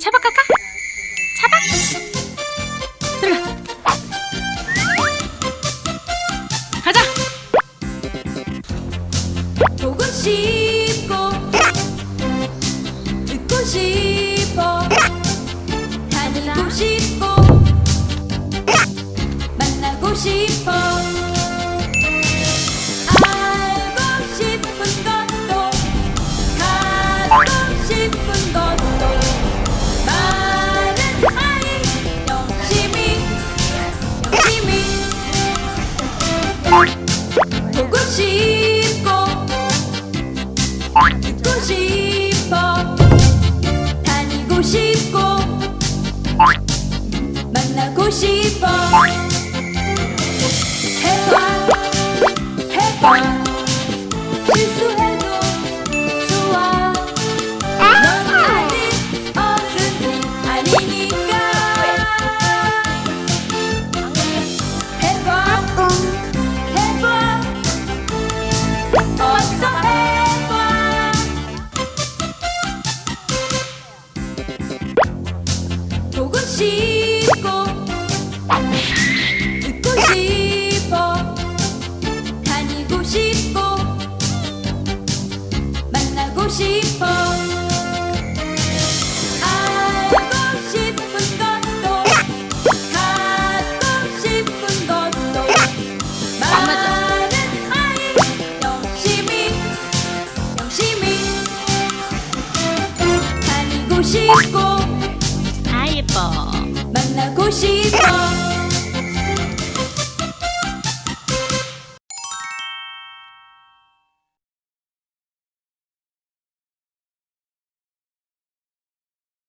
차박 갈까? 차박? 들어가. 가자. 싶 듣고 싶어. 다니고 싶고. 만나고 싶어 싶고 듣고 싶어. 다니고 싶고 만나고 싶어. 알고 싶은 것도 갖고 싶은 것도 많은 아이 열심히 열심히 다니고 싶고